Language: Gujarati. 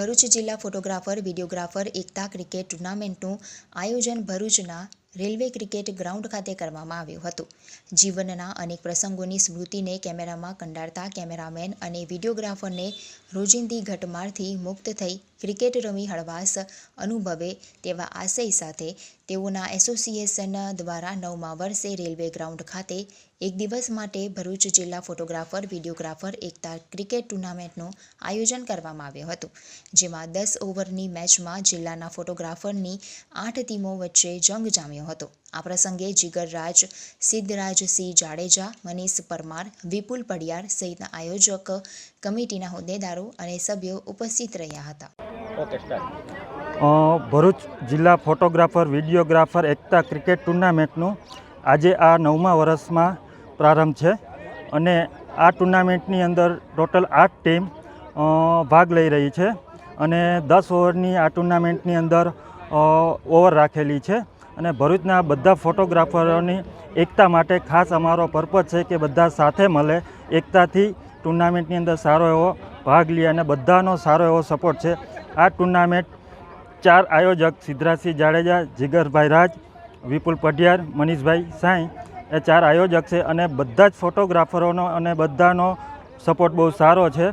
ભરૂચ જિલ્લા ફોટોગ્રાફર વિડીયોગ્રાફર એકતા ક્રિકેટ ટુર્નામેન્ટનું આયોજન ભરૂચના રેલવે ક્રિકેટ ગ્રાઉન્ડ ખાતે કરવામાં આવ્યું હતું. જીવનના અનેક પ્રસંગોની સ્મૃતિને કેમેરામાં કંડારતા કેમેરામેન અને વિડીયોગ્રાફરને રોજિંદી ઘટમાળથી મુક્ત થઈ ક્રિકેટ રમી હળવાશ અનુભવે તેવા આશય સાથે તેઓના એસોસિએશન દ્વારા નવમા વર્ષે રેલવે ગ્રાઉન્ડ ખાતે એક દિવસ માટે ભરૂચ જિલ્લા ફોટોગ્રાફર, વિડીયોગ્રાફર, એકતા ક્રિકેટ ટુર્નામેન્ટનું આયોજન કરવામાં આવ્યું હતું. જેમાં દસ ઓવરની મેચમાં જિલ્લાના ફોટોગ્રાફરની આઠ ટીમો વચ્ચે જંગ જામ્યો હતો. આ પ્રસંગે જીગરરાજ સિદ્ધરાજસિંહ જાડેજા મનીષ પરમાર વિપુલ પડિયાર સહિતના આયોજક કમિટીના હોદ્દેદારો અને સભ્યો ઉપસ્થિત રહ્યા હતા. ભરૂચ જિલ્લા ફોટોગ્રાફર વિડીયોગ્રાફર એકતા ક્રિકેટ ટુર્નામેન્ટનું આજે આ નવમા વર્ષમાં પ્રારંભ છે અને આ ટુર્નામેન્ટની અંદર ટોટલ આઠ ટીમ ભાગ લઈ રહી છે અને દસ ઓવરની આ ટુર્નામેન્ટની અંદર ઓવર રાખેલી છે. અને ભરૂચના બધા ફોટોગ્રાફરોની એકતા માટે ખાસ અમારો પર્પઝ છે કે બધા સાથે મળે, એકતાથી ટુર્નામેન્ટની અંદર સારો એવો ભાગ લે અને બધાનો સારો એવો સપોર્ટ છે. આ ટુર્નામેન્ટ ચાર આયોજક સિદ્ધરાજસિંહ જાડેજા, જીગરભાઈ રાજ, વિપુલ પઢિયાર, મનીષભાઈ સાંઈ એ ચાર આયોજક છે અને બધા જ ફોટોગ્રાફરોનો અને બધાનો સપોર્ટ બહુ સારો છે.